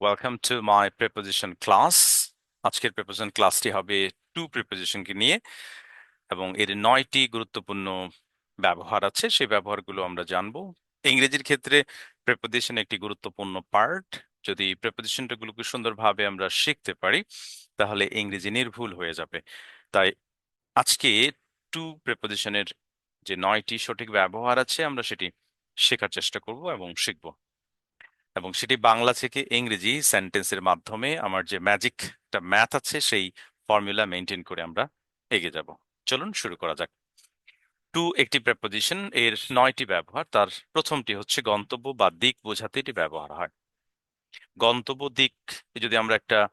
Welcome to my preposition class আজকের preposition ক্লাসটি হবে টু প্রিপোজিশনকে নিয়ে এবং এর নয়টি গুরুত্বপূর্ণ ব্যবহার আছে, সেই ব্যবহারগুলো আমরা জানব। ইংরেজির ক্ষেত্রে প্রিপোজিশন একটি গুরুত্বপূর্ণ পার্ট যদি প্রিপোজিশনগুলোকে সুন্দরভাবে আমরা শিখতে পারি, তাহলে ইংরেজি নির্ভুল হয়ে যাবে। তাই আজকে টু প্রিপোজিশনের যে নয়টি সঠিক ব্যবহার আছে, আমরা সেটি শেখার চেষ্টা করব এবং শিখব। এবং সেটি বাংলা থেকে ইংরেজি সেন্টেন্সের মাধ্যমে আমার যে ম্যাজিকটা ম্যাথ আছে, সেই ফর্মুলা মেনটেন করে আমরা এগিয়ে যাব। চলুন শুরু করা যাক। টু একটি প্রেপোজিশন এর নয়টি ব্যবহার, তার প্রথমটি হচ্ছে গন্তব্য বা দিক বোঝাতে এটি ব্যবহার হয়। গন্তব্য, দিক, যদি আমরা একটা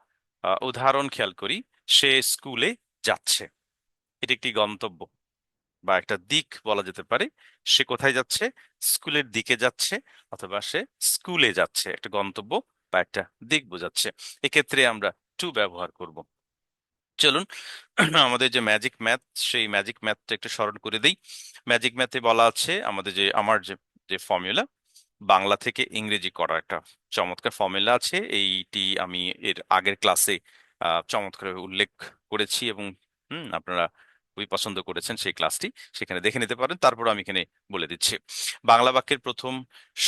উদাহরণ খেয়াল করি, সে স্কুলে যাচ্ছে। এটি একটি গন্তব্য। বা একটা দিক বলা যেতে পারে, সে কোথায় যাচ্ছে? স্কুলের দিকে যাচ্ছে অথবা সে স্কুলে যাচ্ছে। একটা গন্তব্য বা একটা দিক বোঝাচ্ছে। এক্ষেত্রে আমরা টু ব্যবহার করব। চলুন, আমাদের যে ম্যাজিক ম্যাথ সেই ম্যাজিক ম্যাথটা একটু স্মরণ করে দিই। ম্যাজিক ম্যাথে বলা আছে আমাদের যে, আমার যে যে ফর্মুলা বাংলা থেকে ইংরেজি করার একটা চমৎকার ফর্মুলা আছে। এইটি আমি এর আগের ক্লাসে চমৎকার উল্লেখ করেছি এবং, হুম, আপনারা খুবই পছন্দ করেছেন সেই ক্লাসটি, সেখানে দেখে নিতে পারেন তারপর আমি এখানে বলে দিচ্ছি। বাংলা বাক্যের প্রথম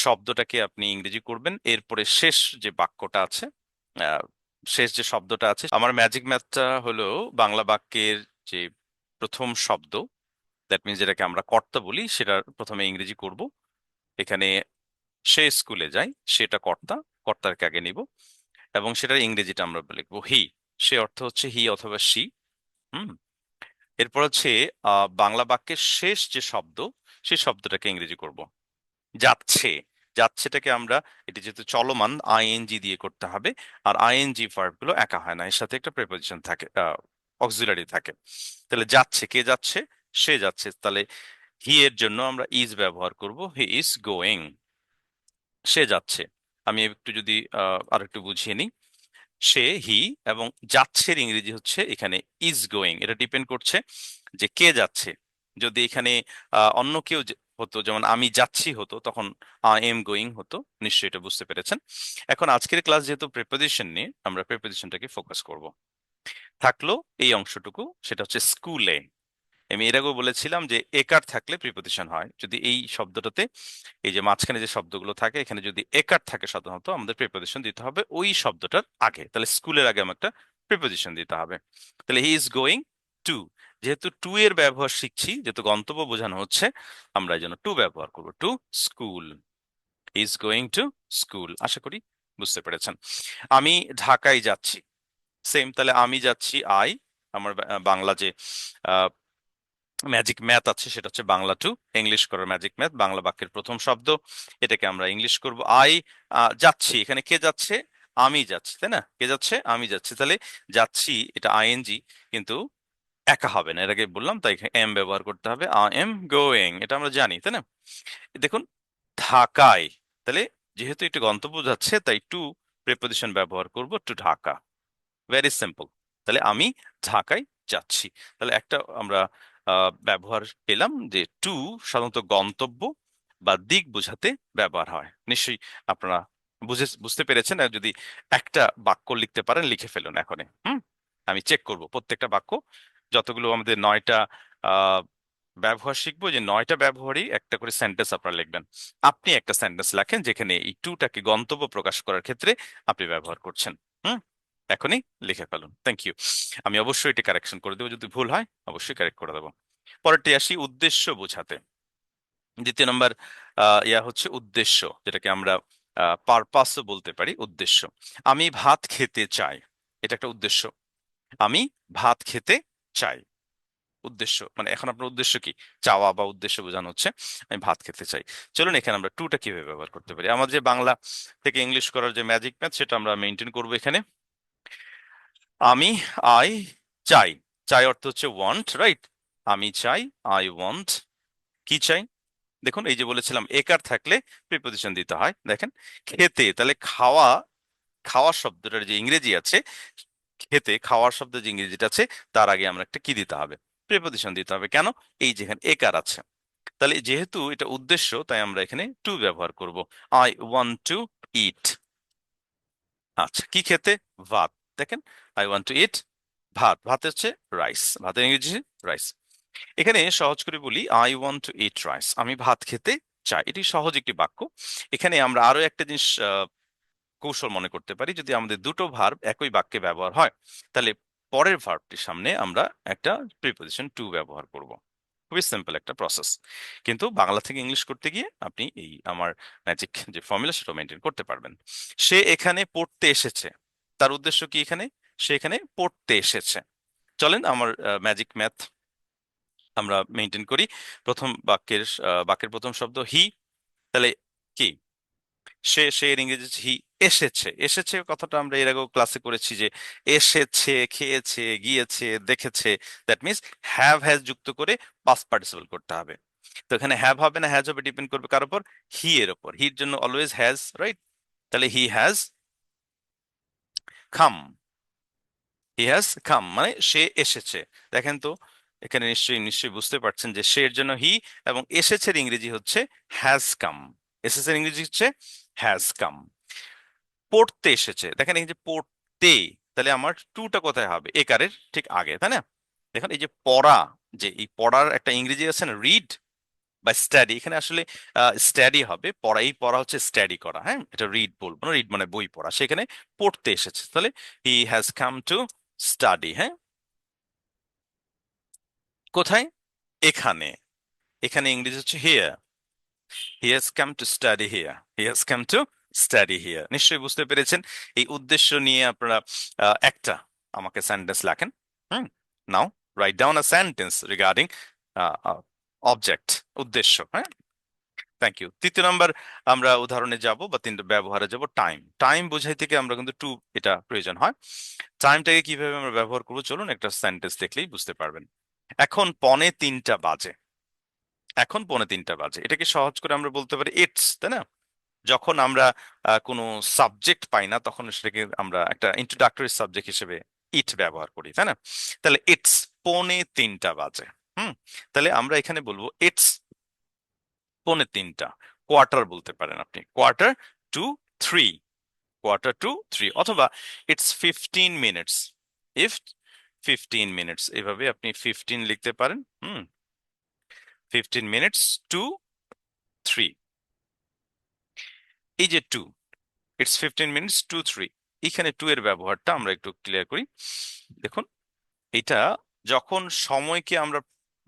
শব্দটাকে আপনি ইংরেজি করবেন, এরপরে শেষ যে বাক্যটা আছে শেষ যে শব্দটা আছে, আমার ম্যাজিক ম্যাথটা হলো বাংলা বাক্যের যে প্রথম শব্দ দ্যাট মিনস যেটাকে আমরা কর্তা বলি সেটা প্রথমে ইংরেজি করব। এখানে সে স্কুলে যাই, সেটা কর্তা কর্তারকে আগে নিব? এবং সেটার ইংরেজিটা আমরা লিখব হি। সে অর্থ হচ্ছে হি অথবা সি হুম? এরপর হচ্ছে বাংলা বাক্যের শেষ যে শব্দ, সেই শব্দটাকে ইংরেজি করব। যাচ্ছে, যাচ্ছেটাকে আমরা, এটি যেহেতু চলমান আইএনজি দিয়ে করতে হবে, আর আইএনজি ভার্বগুলো একা হয় না, এর সাথে একটা প্রেপোজিশন থাকে অক্সিলারি থাকে। তাহলে যাচ্ছে, কে যাচ্ছে? সে যাচ্ছে। তাহলে হি এর জন্য আমরা ইজ ব্যবহার করব হি ইজ গোয়িং সে যাচ্ছে। আমি একটু যদি আর একটু বুঝিয়ে নিই। সে হি এবং যাচ্ছের ইংরেজি হচ্ছে এখানে ইজ গোয়িং এটা ডিপেন্ড করছে যে কে যাচ্ছে। যদি এখানে অন্য কেউ হতো, যেমন আমি যাচ্ছি হতো, তখন আই এম গোয়িং হতো, নিশ্চয়ই এটা বুঝতে পেরেছেন। এখন আজকের ক্লাস যেহেতু প্রেপোজিশন নিয়ে, আমরা প্রেপোজিশনটাকে ফোকাস করব। থাকল এই অংশটুকু, সেটা হচ্ছে স্কুলে আমি এর আগেও বলেছিলাম যে একার থাকলে প্রিপোজিশন হয়। যদি এই শব্দটাতে এই যে মাঝখানে যে শব্দগুলো থাকে, এখানে যদি একার থাকে সাধারণত আমাদের প্রিপোজিশন দিতে হবে ওই শব্দটার আগে। তাহলে স্কুলের আগে আমার একটা প্রিপোজিশন দিতে হবে। তাহলে হি ইজ গোয়িং টু। যেহেতু টু এর ব্যবহার শিখছি, যেহেতু গন্তব্য বোঝানো হচ্ছে, আমরা জন্য টু ব্যবহার করব। To school. Is going to school. আশা করি বুঝতে পেরেছেন। আমি ঢাকায় যাচ্ছি। সেম তাহলে আমি যাচ্ছি, আই, আমার বাংলা যে ম্যাজিক ম্যাথ আছে, সেটা হচ্ছে বাংলা টু ইংলিশ করার ম্যাজিক ম্যাথ বাংলা বাক্যের প্রথম শব্দ, এটাকে আমরা ইংলিশ করব। আই যাচ্ছি, এখানে কে যাচ্ছে? আমি যাচ্ছি, তাই না? কে যাচ্ছে? আমি যাচ্ছি। তাহলে যাচ্ছি, এটা আইএনজি কিন্তু একা হবে না আগে বললাম, তাই এম ব্যবহার করতে হবে। আই এম গোয়িং এটা আমরা জানি, তাই না? দেখুন, ঢাকায়, তাহলে যেহেতু একটু গন্তব্য যাচ্ছে, তাই টু প্রেপোজিশন ব্যবহার করব টু ঢাকা। ভেরি সিম্পল তাহলে আমি ঢাকায় যাচ্ছি। তাহলে একটা আমরা ব্যবহার পেলাম যে টু সাধারণত গন্তব্য বা দিক বোঝাতে ব্যবহার হয়। নিশ্চয়ই আপনারা বুঝে বুঝতে পেরেছেন। যদি একটা বাক্য লিখতে পারেন, লিখে ফেলুন এখনই। হুম? আমি চেক করব প্রত্যেকটা বাক্য। যতগুলো আমাদের নয়টা ব্যবহার শিখব, যে নয়টা ব্যবহারই একটা করে সেন্টেন্স আপনারা লিখবেন। আপনি একটা সেন্টেন্স লেখেন, যেখানে এই টুটাকে গন্তব্য প্রকাশ করার ক্ষেত্রে আপনি ব্যবহার করছেন। হুম? এখনই লিখে ফেলুন। থ্যাংক ইউ আমি অবশ্যই এটি কারেকশন করে দেবো, যদি ভুল হয়, অবশ্যই কারেক্ট করে দেবো। পরেরটি আসি উদ্দেশ্য বোঝাতে। দ্বিতীয় নম্বর ইয়া হচ্ছে উদ্দেশ্য, যেটাকে আমরা পারপাসও বলতে পারি, উদ্দেশ্য। আমি ভাত খেতে চাই, এটা একটা উদ্দেশ্য। আমি ভাত খেতে চাই, উদ্দেশ্য। মানে এখন আপনার উদ্দেশ্য কি? চাওয়া বা উদ্দেশ্য বোঝানো হচ্ছে, আমি ভাত খেতে চাই। চলুন এখানে আমরা টুটা কীভাবে ব্যবহার করতে পারি? আমাদের যে বাংলা থেকে ইংলিশ করার যে ম্যাজিক ম্যাথ সেটা আমরা মেনটেন করব এখানে। আমি আই চাই। চাই অর্থ হচ্ছে ওয়ান্ট রাইট আমি চাই আই ওয়ান্ট কি চাই? দেখুন, এই যে বলেছিলাম, একার থাকলে প্রিপোজিশন দিতে হয়। দেখেন, খেতে, তাহলে খাওয়া খাওয়ার শব্দটার যে ইংরেজি আছে, খেতে, খাওয়ার শব্দ যে ইংরেজিটা আছে, তার আগে আমরা একটা কি দিতে হবে? প্রিপোজিশন দিতে হবে। কেন? এই যেখানে একার আছে। তাহলে যেহেতু এটা উদ্দেশ্য, তাই আমরা এখানে টু ব্যবহার করব। আই ওয়ান্ট টু ইট আচ্ছা কি খেতে? ভাত। দেখেন আই ওয়ান্ট টু ইট ভাত ভাত হচ্ছে রাইস ভাতের ইংরেজি রাইস এখানে সহজ করে বলি I want to eat rice আমি ভাত খেতে চাই। এটি সহজ একটি বাক্য। এখানে আমরা আরও একটা জিনিস কৌশল মনে করতে পারি, যদি আমাদের দুটো ভার্ব একই বাক্যে ব্যবহার হয়, তাহলে পরের ভার্বটির সামনে আমরা একটা প্রিপোজিশন টু ব্যবহার করব। খুবই সিম্পল একটা প্রসেস কিন্তু বাংলা থেকে ইংলিশ করতে গিয়ে আপনি এই আমার ম্যাজিক যে ফর্মুলা সেটা মেনটেন করতে পারবেন। সে এখানে পড়তে এসেছে। তার উদ্দেশ্য কি এখানে? সে এখানে পড়তে এসেছে। চলেন আমার ম্যাজিক ম্যাথ আমরা মেনটেন করি। প্রথম বাক্যের বাক্যের প্রথম শব্দ হি তাহলে কি? সে সে এর ইংরেজি হি এসেছে। এসেছে কথাটা আমরা এর আগেও ক্লাসে করেছি যে এসেছে, খেয়েছে, গিয়েছে, দেখেছে। দ্যাট মিনস হ্যাভ হ্যাজ যুক্ত করে পাস্ট পার্টিসিপল করতে হবে। তো এখানে হ্যাভ হবে না হ্যাজ হবে ডিপেন্ড করবে কার উপর? হি এর উপর। হির জন্য অলওয়েজ হ্যাজ রাইট তাহলে হি হ্যাজ খাম হি হ্যাজ খাম মানে সে এসেছে। দেখেন তো, এখানে নিশ্চয়ই নিশ্চয়ই বুঝতে পারছেন যে সে এর জন্য হি এবং এসেছের ইংরেজি হচ্ছে হ্যাজ কাম এসেছের ইংরেজি হচ্ছে হ্যাজ কাম পড়তে এসেছে। দেখেন এই যে পড়তে, তাহলে আমার টুটা কোথায় হবে? একারের ঠিক আগে, তাই না? দেখেন এই যে পড়া, যে এই পড়ার একটা ইংরেজি আছে না রিড বা স্টাডি এখানে আসলে স্টাডি হবে। পড়া, এই পড়া হচ্ছে স্টাডি করা হ্যাঁ? এটা রিড বলব না রিড মানে বই পড়া। সেখানে পড়তে এসেছে। তাহলে he has come to study হ্যাঁ? কোথায়? এখানে। এখানে ইংরেজি হচ্ছে here he has come to study here he has come to study here নিশ্চয়ই বুঝতে পেরেছেন? এই উদ্দেশ্য নিয়ে আপনারা একটা আমাকে সেন্টেন্স লেখেন, হুম? Now write down a sentence regarding object উদ্দেশ্য হ্যাঁ? থ্যাংক ইউ তৃতীয় নাম্বার আমরা উদাহরণে যাব বা তিনটা ব্যবহারে যাব টাইম টাইম বোঝাই থেকে আমরা কিন্তু টু এটা প্রয়োজন হয়। টাইমটাকে কীভাবে আমরা ব্যবহার করব? চলুন একটা সেন্টেন্স দেখলেই বুঝতে পারবেন। এখন পনে তিনটা বাজে। এখন পনে তিনটা বাজে। এটাকে সহজ করে আমরা বলতে পারি ইটস তাই না? যখন আমরা কোনো সাবজেক্ট পাই না, তখন সেটাকে আমরা একটা ইন্ট্রোডাক্টরি সাবজেক্ট হিসেবে ইট ব্যবহার করি, তাই না? তাহলে ইটস পনে তিনটা বাজে। হুম? তাহলে আমরা এখানে বলব ইটস পনে তিনটা কোয়ার্টার বলতে পারেন আপনি quarter to three quarter to three অথবা it's fifteen minutes if fifteen minutes এভাবে আপনি ফিফটিন লিখতে পারেন, hmm fifteen minutes to three এই যে to it's fifteen minutes to three এখানে টু এর ব্যবহারটা আমরা একটু ক্লিয়ার করি, দেখুন, এটা যখন সময়কে আমরা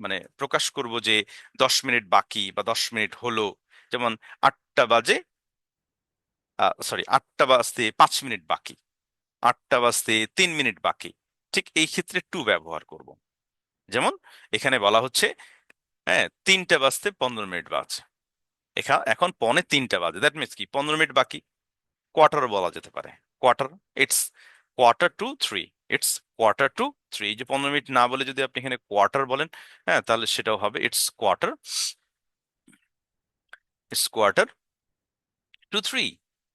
মানে প্রকাশ করব যে দশ মিনিট বাকি বা দশ মিনিট হলো। যেমন আটটা বাজে সরি আটটা বাজতে পাঁচ মিনিট বাকি, আটটা বাজতে তিন মিনিট বাকি। ঠিক এই ক্ষেত্রে টু ব্যবহার করব। যেমন এখানে বলা হচ্ছে হ্যাঁ তিনটা বাজতে পনেরো মিনিট বাজে। এখা, এখন পনে তিনটা বাজে। দ্যাট মিনস কি? পনেরো মিনিট বাকি। কোয়ার্টার বলা যেতে পারে। Quarter it's quarter to three it's quarter to three যে পনেরো মিনিট না বলে যদি আপনি এখানে কোয়ার্টার বলেন হ্যাঁ তাহলে সেটাও হবে it's quarter it's quarter to three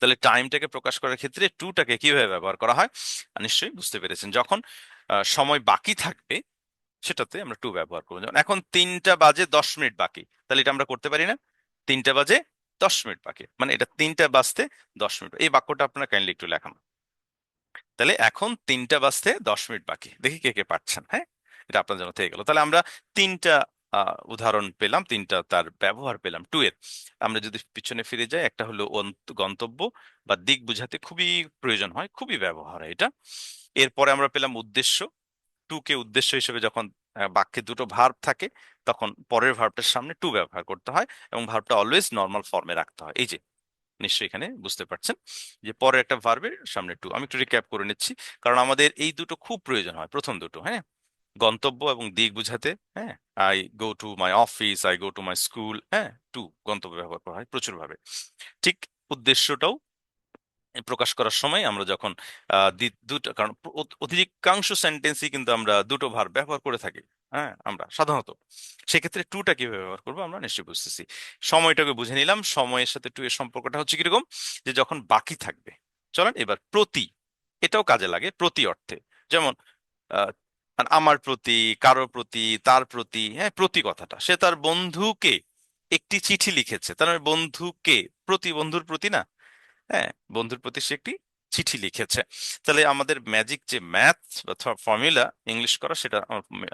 তাহলে টাইমটাকে প্রকাশ করার ক্ষেত্রে টুটাকে কীভাবে ব্যবহার করা হয়? নিশ্চয়ই বুঝতে পেরেছেন। যখন সময় বাকি থাকবে, সেটাতে আমরা টু ব্যবহার করব। যেমন এখন তিনটা বাজে দশ মিনিট বাকি, তাহলে এটা আমরা করতে পারি না? তিনটা বাজে দশ মিনিট বাকি মানে এটা তিনটা বাজতে দশ মিনিট। এই বাক্যটা আপনারা কাইন্ডলি একটু লেখান। তাহলে এখন তিনটা বাজতে দশ মিনিট বাকি। দেখি কে কে পাচ্ছেন হ্যাঁ? এটা আপনার জন্য থেকে গেল। তাহলে আমরা তিনটা উদাহরণ পেলাম, তিনটা তার ব্যবহার পেলাম। টু এর। আমরা যদি পিছনে ফিরে যাই, একটা হলো গন্তব্য বা দিক বুঝাতে খুবই প্রয়োজন হয়, খুবই ব্যবহার হয় এটা। এরপরে আমরা পেলাম উদ্দেশ্য। টু কে উদ্দেশ্য হিসেবে যখন বাক্যে দুটো ভার্ব থাকে, তখন পরের ভার্বটার সামনে টু ব্যবহার করতে হয় এবং ভার্বটা অলওয়েজ নর্মাল ফর্মে রাখতে হয়। এই যে নিশ্চয়ই এখানে বুঝতে পারছেন। যে পরে একটা ভার্বের সামনে টু আমি একটু রিক্যাপ করে নিচ্ছি। কারণ আমাদের এই দুটো খুব প্রয়োজন হয়, প্রথম দুটো হ্যাঁ? গন্তব্য এবং দিক বুঝাতে হ্যাঁ? I go to my office I go to my school হ্যাঁ? টু গন্তব্য ব্যবহার করা হয় প্রচুর ভাবে ঠিক উদ্দেশ্যটাও প্রকাশ করার সময় আমরা যখন দুটো, কারণ অধিকাংশ সেন্টেন্সই কিন্তু আমরা দুটো ভার ব্যবহার করে থাকি হ্যাঁ আমরা সাধারণত। সেক্ষেত্রে টুটা কীভাবে ব্যবহার করব আমরা নিশ্চয়ই বুঝতেছি। সময়টাকে বুঝে নিলাম, সময়ের সাথে টু এর সম্পর্কটা হচ্ছে কীরকম? যে যখন বাকি থাকবে, চলেন এবার প্রতি, এটাও কাজে লাগে, প্রতি অর্থে। যেমন মানে আমার প্রতি, কারোর প্রতি, তার প্রতি হ্যাঁ প্রতি কথাটা। সে তার বন্ধুকে একটি চিঠি লিখেছে, তার মানে বন্ধুকে, প্রতি বন্ধুর প্রতি না হ্যাঁ বন্ধুর প্রতি সে একটি চিঠি লিখেছে। তাহলে আমাদের ম্যাজিক যে ম্যাথ বা ফর্মুলা ইংলিশ করা, সেটা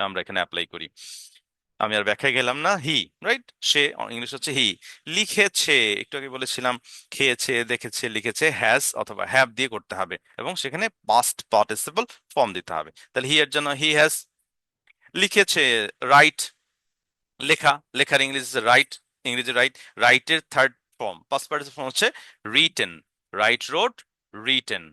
আমরা এখানে অ্যাপ্লাই করি। আমি আর ব্যাখ্যায় গেলাম না হি রাইট সে ইংলিশ হচ্ছে হি লিখেছে, একটু আগে বলেছিলাম, খেয়েছে, দেখেছে, লিখেছে হ্যাজ অথবা হ্যাভ দিয়ে করতে হবে এবং সেখানে পাস্ট পার্টিসিপল ফর্ম দিতে হবে। তাহলে হি এর জন্য হি হ্যাজ লিখেছে রাইট লেখা। লেখার ইংলিশ রাইট ইংরেজি রাইট রাইটের third form past participle form হচ্ছে written write wrote written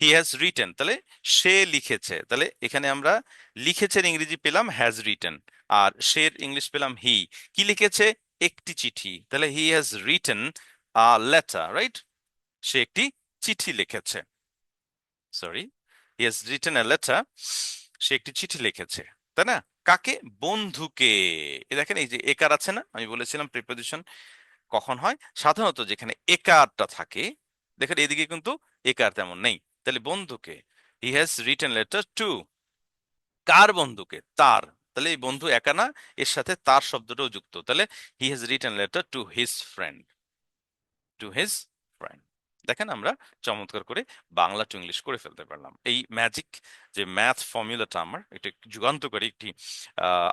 he has written তাহলে সে লিখেছে। তাহলে এখানে আমরা লিখেছের ইংরেজি পেলাম হ্যাজ রিটেন আর সের ইংলিশ পেলাম হি কি লিখেছে? একটি চিঠি। তাহলে he has written a letter right সে একটি চিঠি লিখেছে। Sorry he has written a letter সে একটি চিঠি লিখেছে। তাই না? কাকে? বন্ধুকে। দেখেন এই যে একার আছে না? আমি বলেছিলাম প্রিপোজিশন কখন হয়? সাধারণত যেখানে একারটা থাকে, দেখেন এদিকে কিন্তু একার তেমন নেই। তাহলে বন্ধুকে he has written letter to কার বন্ধুকে? তার। তাহলে এই বন্ধু একা না, এর সাথে তার শব্দটাও যুক্ত। তাহলে he has written letter to his friend to his friend দেখেন আমরা চমৎকার করে বাংলা টু ইংলিশ করে ফেলতে পারলাম। এই ম্যাজিক যে ম্যাথ ফর্মুলাটা আমার, এটা যুগান্তকারী একটি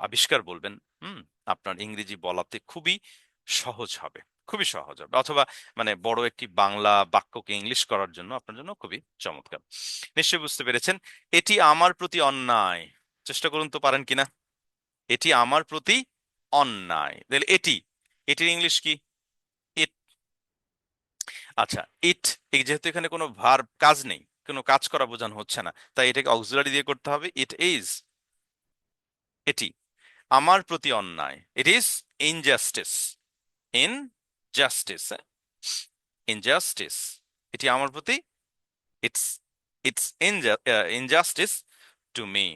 আবিষ্কার বলবেন, হুম? আপনার ইংরেজি বলাতে খুবই সহজ হবে, খুবই সহজ হবে। অথবা মানে বড় একটি বাংলা বাক্যকে ইংলিশ করার জন্য আপনার জন্য খুবই চমৎকার। নিশ্চয়ই বুঝতে পেরেছেন, এটি আমার প্রতি অন্যায়। চেষ্টা করুন তো পারেন কিনা? এটি আমার প্রতি অন্যায়। তাহলে এটি, এটির ইংলিশ কি? ইট আচ্ছা ইট যেহেতু এখানে কোনো ভার কাজ নেই, কোনো কাজ করা বোঝানো হচ্ছে না, তাই এটাকে অক্সিলারি দিয়ে করতে হবে। ইট ইজ এটি আমার প্রতি অন্যায়। It is injustice in justice injustice এটি আমার প্রতি it's it's injustice to me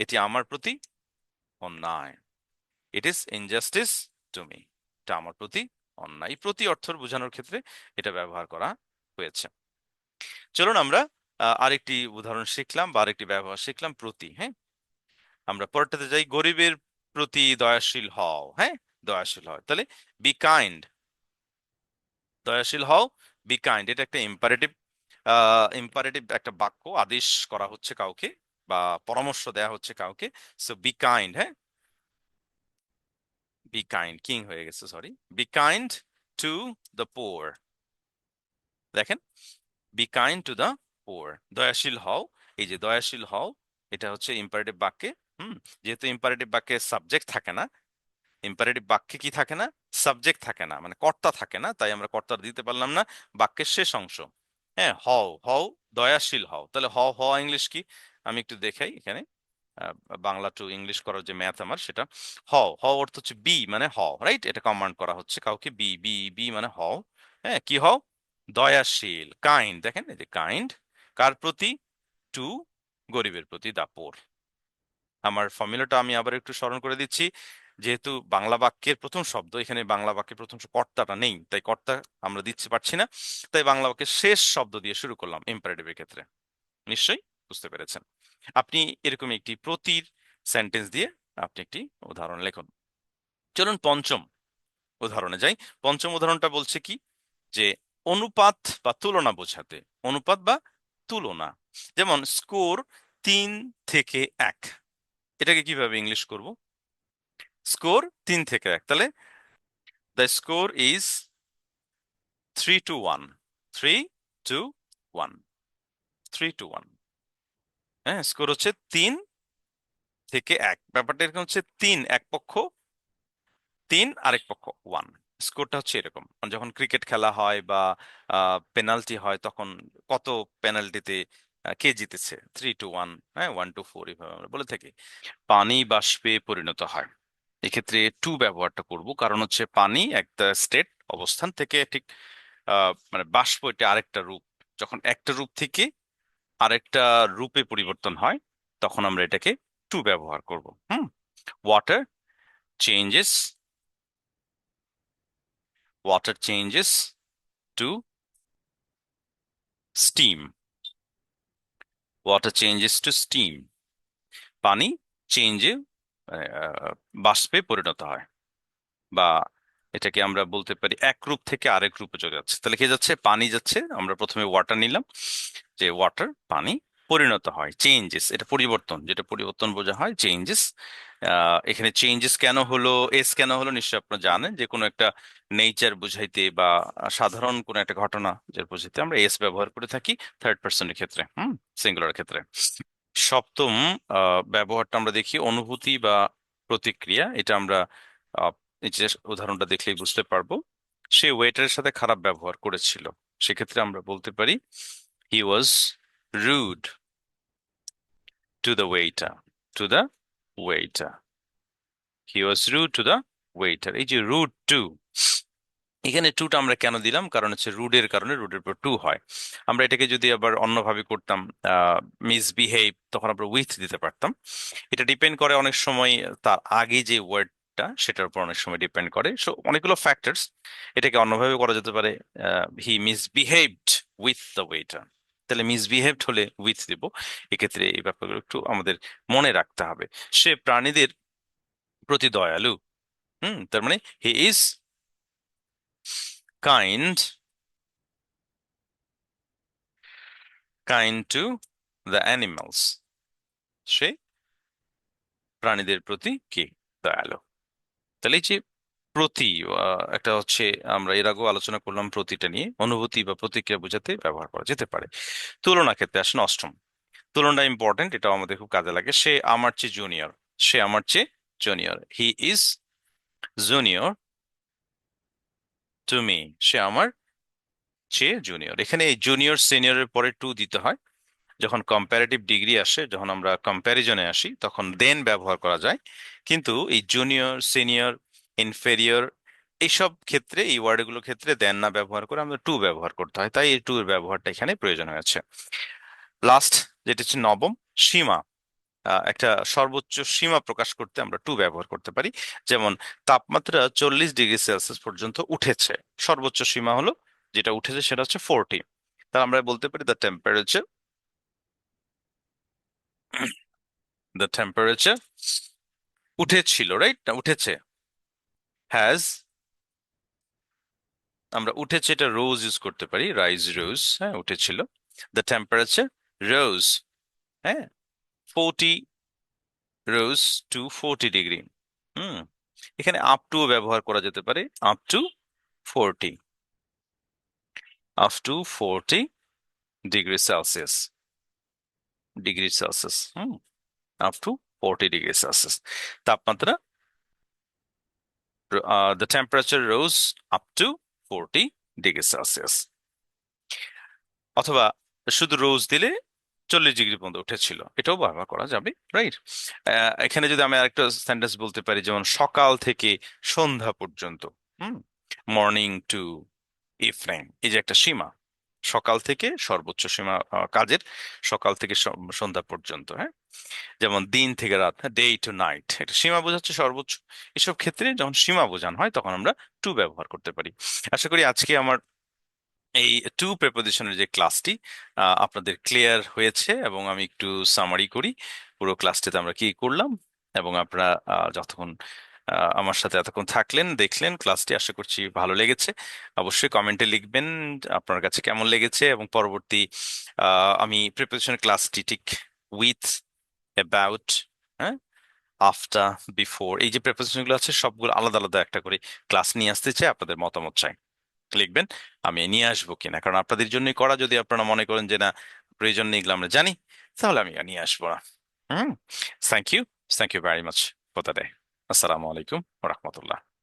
এটি আমার প্রতি অন্যায় it is injustice to me এটা আমার প্রতি অন্যায় প্রতি অর্থ বোঝানোর ক্ষেত্রে এটা ব্যবহার করা হয়েছে চলুন আমরা আরেকটি উদাহরণ শিখলাম বা আরেকটি ব্যবহার শিখলাম প্রতি হ্যাঁ আমরা পরেরটাতে যাই গরিবের প্রতি দয়াশীল হও হ্যাঁ দয়াশীল হও। তাহলে বি কাইন্ড দয়াশীল হও বি কাইন্ড এটা একটা ইম্পারেটিভ ইম্পারেটিভ একটা বাক্য, আদেশ করা হচ্ছে কাউকে বা পরামর্শ দেয়া হচ্ছে কাউকে। সো বি কাইন্ড হ্যাঁ? বি কাইন্ড কিং হয়ে গেছে sorry be kind to the poor দেখেন? Be kind to the poor দয়াশীল হও, এই যে দয়াশীল হও, এটা হচ্ছে ইম্পারেটিভ বাক্যে, হুম? যেহেতু ইম্পারেটিভ বাক্যে সাবজেক্ট থাকে না ইম্পারেটিভ বাক্যে কি থাকে না? সাবজেক্ট থাকে না মানে কর্তা থাকে না, তাই আমরা কর্তা দিতে পারলাম না, বাক্যের শেষ অংশ। হ্যাঁ হও হও, দয়াশীল হও। তাহলে হও হওয়া ইংলিশ কি? আমি একটু দেখাই এখানে। বাংলা টু ইংলিশ করার যে ম্যাথ আমার সেটা। হও হও অর্থ হচ্ছে বি মানে হও রাইট এটা কমান্ড করা হচ্ছে কাউকে বি বি বি মানে হও। হ্যাঁ কি হও? দয়াশীল কাইন্ড দেখেন, এই যে কাইন্ড কার প্রতি? টু গরিবের প্রতি, দাপর। আমার ফর্মুলাটা আমি আবার একটু স্মরণ করে দিচ্ছি। যেহেতু বাংলা বাক্যের প্রথম শব্দ, এখানে বাংলা বাক্যের প্রথম কর্তাটা নেই, তাই কর্তা আমরা দিচ্ছি, পারছি না। তাই বাংলা বাক্যের শেষ শব্দ দিয়ে শুরু করলাম ইম্পারেটিভের ক্ষেত্রে। নিশ্চয়ই? বুঝতে পেরেছেন। আপনি এরকম একটি প্রতির সেন্টেন্স দিয়ে আপনি একটি উদাহরণ লিখুন। চলুন পঞ্চম উদাহরণে যাই। পঞ্চম উদাহরণটা বলছে কি? যে অনুপাত বা তুলনা বোঝাতে, অনুপাত বা তুলনা। যেমন স্কোর তিন থেকে এক। এটাকে কীভাবে ইংলিশ করব? স্কোর তিন থেকে এক। তাহলে the score is three to one. Three to one. Three to one. হ্যাঁ স্কোর হচ্ছে তিন থেকে এক। ব্যাপারটা এরকম হচ্ছে তিন, এক পক্ষ, তিন আরেক পক্ষ, ওয়ান। স্কোরটা হচ্ছে এরকম। মানে যখন ক্রিকেট খেলা হয় বা পেনাল্টি হয়, তখন কত পেনাল্টিতে কে জিতেছে? Three to one. হ্যাঁ ওয়ান টু ফোর, এইভাবে আমরা বলে থাকি। পানি বাষ্পে পরিণত হয়। এক্ষেত্রে টু ব্যবহারটা করব কারণ হচ্ছে পানি একটা স্টেট অবস্থান থেকে ঠিক মানে বাষ্প এটা আরেকটা রূপ যখন একটা রূপ থেকে আরেকটা রূপে পরিবর্তন হয়, তখন আমরা এটাকে টু ব্যবহার করব হুম water changes water changes to steam. Water changes to steam. পানি চেঞ্জে বাষ্পে পরিণত হয়। বা এটাকে আমরা বলতে পারি এক রূপ থেকে আরেক রূপে চলে যাচ্ছে। তাহলে কি যাচ্ছে? পানি যাচ্ছে। আমরা প্রথমে ওয়াটার নিলাম, যে ওয়াটার পানি পরিণত হয়। চেঞ্জেস এটা পরিবর্তন, যেটা পরিবর্তন বোঝা হয় চেঞ্জেস এখানে চেঞ্জেস কেন হলো এস কেন হলো, নিশ্চয়ই আপনারা জানেন যে কোনো একটা নেচার বুঝাইতে বা সাধারণ কোনো একটা ঘটনা যে বুঝাইতে আমরা এস ব্যবহার করে থাকি থার্ড পার্সনের ক্ষেত্রে, হুম? সিঙ্গুলার ক্ষেত্রে। সপ্তম ব্যবহারটা আমরা দেখি অনুভূতি বা প্রতিক্রিয়া। এটা আমরা উদাহরণটা দেখলেই বুঝতে পারব। সে ওয়েটারের সাথে খারাপ ব্যবহার করেছিল। সেক্ষেত্রে আমরা বলতে পারি he was rude to the waiter to the waiter he was rude to the waiter এই যে রুড টু এখানে টুটা আমরা কেন দিলাম? কারণ হচ্ছে রুডের কারণে রুডের পর টু হয়। আমরা এটাকে যদি আবার অন্যভাবে করতাম মিসবিহেভ তখন আমরা উইথ দিতে পারতাম। এটা ডিপেন্ড করে অনেক সময় তার আগে যে ওয়ার্ডটা সেটার উপর অনেক সময় ডিপেন্ড করে। সো অনেকগুলো ফ্যাক্টরস এটাকে অন্যভাবে করা যেতে পারে। He misbehaved with the waiter তাহলে মিসবিহেভড হলে উইথ দিব। এক্ষেত্রে এই ব্যাপারগুলো একটু আমাদের মনে রাখতে হবে। সে প্রাণীদের প্রতি দয়ালু। হুম, তার মানে he is kind kind to the animals. সে প্রাণীদের প্রতি কি দয়ালু? তাহলে যে প্রতি একটা হচ্ছে আমরা এর আগেও আলোচনা করলাম প্রতিটা নিয়ে, অনুভূতি বা প্রতিক্রিয়া বোঝাতে ব্যবহার করা যেতে পারে। তুলনা ক্ষেত্রে আসেন অষ্টম। তুলনা ইম্পর্টেন্ট এটাও আমাদের খুব কাজে লাগে। সে আমার চেয়ে জুনিয়র সে আমার চেয়ে junior he is junior to me সে আমার, সে জুনিয়র এখানে এই জুনিয়র সিনিয়রের পরে টু দিতে হয়। যখন কম্পারেটিভ ডিগ্রি আসে, যখন আমরা কম্প্যারিজনে আসি, তখন দেন ব্যবহার করা যায়। কিন্তু এই জুনিয়র সিনিয়র ইনফেরিয়র এইসব ক্ষেত্রে, এই ওয়ার্ডগুলোর ক্ষেত্রে দেন না ব্যবহার করে আমাদের টু ব্যবহার করতে হয়। তাই এই টু এর ব্যবহারটা এখানে প্রয়োজন হয়েছে। লাস্ট যেটা হচ্ছে নবম, সীমা। একটা সর্বোচ্চ সীমা প্রকাশ করতে আমরা টু ব্যবহার করতে পারি। যেমন, তাপমাত্রা চল্লিশ ডিগ্রি সেলসিয়াস পর্যন্ত উঠেছে। সর্বোচ্চ সীমা হলো যেটা উঠেছে সেটা হচ্ছে ফোরটি তাহলে আমরা বলতে পারি দ্য টেম্পারেচার দ্য টেম্পারেচার উঠেছিল রাইট না, উঠেছে। হ্যাজ আমরা উঠেছে এটা রোজ ইউজ করতে পারি রাইজ রোজ হ্যাঁ উঠেছিল। দ্য টেম্পারেচার রোজ হ্যাঁ forty rose to forty degree hmm এখানে আপ টু ব্যবহার করা যেতে পারে up to forty up to forty degree Celsius degree Celsius hmm up to forty degree Celsius তাপমাত্রা uh, the temperature rose up to 40 degree Celsius. অথবা শুধু রোজ দিলে চল্লিশ ডিগ্রি পর্যন্ত উঠেছিল। এটাও ব্যবহার করা যাবে রাইট এখানে যদি আমি আরেকটা সেন্টেন্স বলতে পারি, যেমন সকাল থেকে সন্ধ্যা পর্যন্ত, হুম মর্নিং টু ইভনিং এই যে একটা সীমা, সকাল থেকে সর্বোচ্চ সীমা কাজের সকাল থেকে সন্ধ্যা পর্যন্ত হ্যাঁ? যেমন দিন থেকে রাত ডে টু নাইট এটা সীমা বোঝাচ্ছে সর্বোচ্চ। এসব ক্ষেত্রে যখন সীমা বোঝানো হয়, তখন আমরা টু ব্যবহার করতে পারি। আশা করি আজকে আমার এই টু প্রেপোজিশনের যে ক্লাসটি আপনাদের ক্লিয়ার হয়েছে এবং আমি একটু সামারি করি। পুরো ক্লাসটিতে আমরা কি করলাম এবং আপনারা যতক্ষণ আমার সাথে এতক্ষণ থাকলেন, দেখলেন ক্লাসটি আশা করছি ভালো লেগেছে। অবশ্যই কমেন্টে লিখবেন আপনার কাছে কেমন লেগেছে এবং পরবর্তী আমি প্রিপারেশন ক্লাসটি ঠিক উইথ অ্যাবাউট হ্যাঁ আফটার বিফোর এই যে প্রেপারেশনগুলো আছে, সবগুলো আলাদা আলাদা একটা করে ক্লাস নিয়ে আসতে চাই, আপনাদের মতামত চাই। লিখবেন, আমি নিয়ে আসব কিনা। কারণ আপনাদের জন্যই করা যদি আপনারা মনে করেন যে, না, প্রয়োজন নেই আমরা জানি, তাহলে আমি নিয়ে আসব না। হুম? Thank you thank you very much for the আসসালামু আলাইকুম রহমতুল্লাহ।